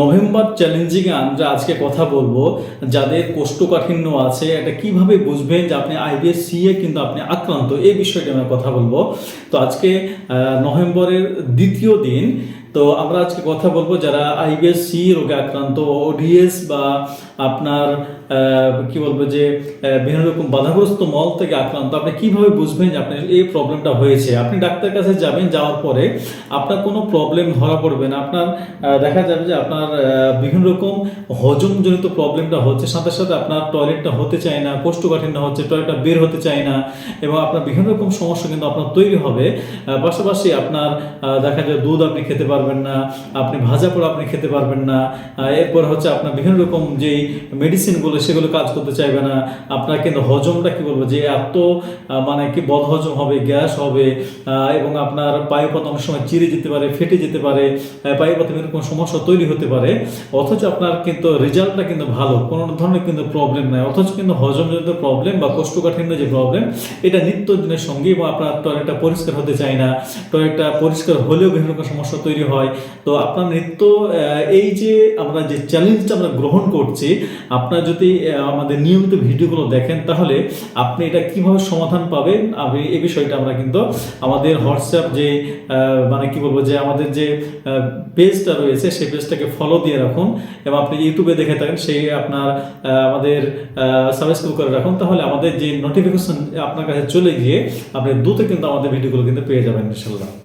November চ্যালেঞ্জিংয়ে আমরা আজকে কথা বলব। যাদের কোষ্ঠকাঠিন্য আছে, এটা কীভাবে বুঝবেন যে আপনি আইবিএস এ কিন্তু আপনি আক্রান্ত? এই বিষয়টি আমরা কথা বলব। তো আজকে নভেম্বরের দ্বিতীয় দিন তো আমরা আজকে কথা বলব যারা আইবিএস সি রোগে আক্রান্ত ওডিএস বা আপনার কি বলব যে বিভিন্ন রকম বাধাগ্রস্ত মল থেকে আক্রান্ত, আপনি কীভাবে বুঝবেন যে আপনার এই প্রবলেমটা হয়েছে? আপনি ডাক্তার কাছে যাবেন, যাওয়ার পরে আপনার কোনো প্রবলেম ধরা পড়বে না। আপনার দেখা যাবে যে আপনার বিভিন্ন রকম হজমজনিত প্রবলেমটা হচ্ছে, সাথে সাথে আপনার টয়লেটটা হতে চায় না, কোষ্ঠকাঠিন্য হচ্ছে টয়লেটটা বের হতে চায় না, এবং আপনার বিভিন্ন রকম সমস্যা কিন্তু আপনার তৈরি হবে। পাশাপাশি আপনার দেখা যায় দুধ আপনি খেতে পারবেন না, আপনি ভাজা পোড়া আপনি খেতে পারবেন না এরপর হচ্ছে আপনার বিভিন্ন রকম যেই মেডিসিনগুলো সেগুলো কাজ করতে চাইবে না। আপনার কিন্তু হজমটা কি বলব, যে এত মানে কি বদহজম হবে, গ্যাস হবে এবং আপনার পায়ুপথ অনেক সময় চিরে যেতে পারে, ফেটে যেতে পারে পায়ুপথে এরকম সমস্যা তৈরি হতে পারে। অথচ আপনার কিন্তু রেজাল্টটা কিন্তু ভালো, কোনো ধরনের কিন্তু প্রবলেম নাই। অথচ কিন্তু হজমজনিত প্রবলেম বা কোষ্ঠকাঠিন্য যে প্রবলেম এটা নিত্যদিনের সঙ্গে এবং আপনার টয়লেটটা পরিষ্কার হতে চায় না। টয়লেটটা পরিষ্কার হলেও বিভিন্ন রকম সমস্যা তৈরি হয়। তো আপনার নিত্য এই যে আমরা যে চ্যালেঞ্জটা আমরা গ্রহণ করছি, আপনার যদি আমাদের নিয়মিত ভিডিওগুলো দেখেন, তাহলে আপনি এটা কীভাবে সমাধান পাবেন? আমি এই বিষয়টা আমরা কিন্তু আমাদের হোয়াটসঅ্যাপ যে মানে কি বলব, যে আমাদের যে পেজটা রয়েছে, সেই পেজটাকে ফলো দিয়ে রাখুন। এবং আপনি ইউটিউবে দেখে থাকেন, সেই আপনার আমাদের সাবস্ক্রাইব করে রাখুন। তাহলে আমাদের যে নোটিফিকেশন আপনার কাছে চলে গিয়ে, আপনি দ্রুত কিন্তু আমাদের ভিডিওগুলো কিন্তু পেয়ে যাবেন ইনশাল্লাহ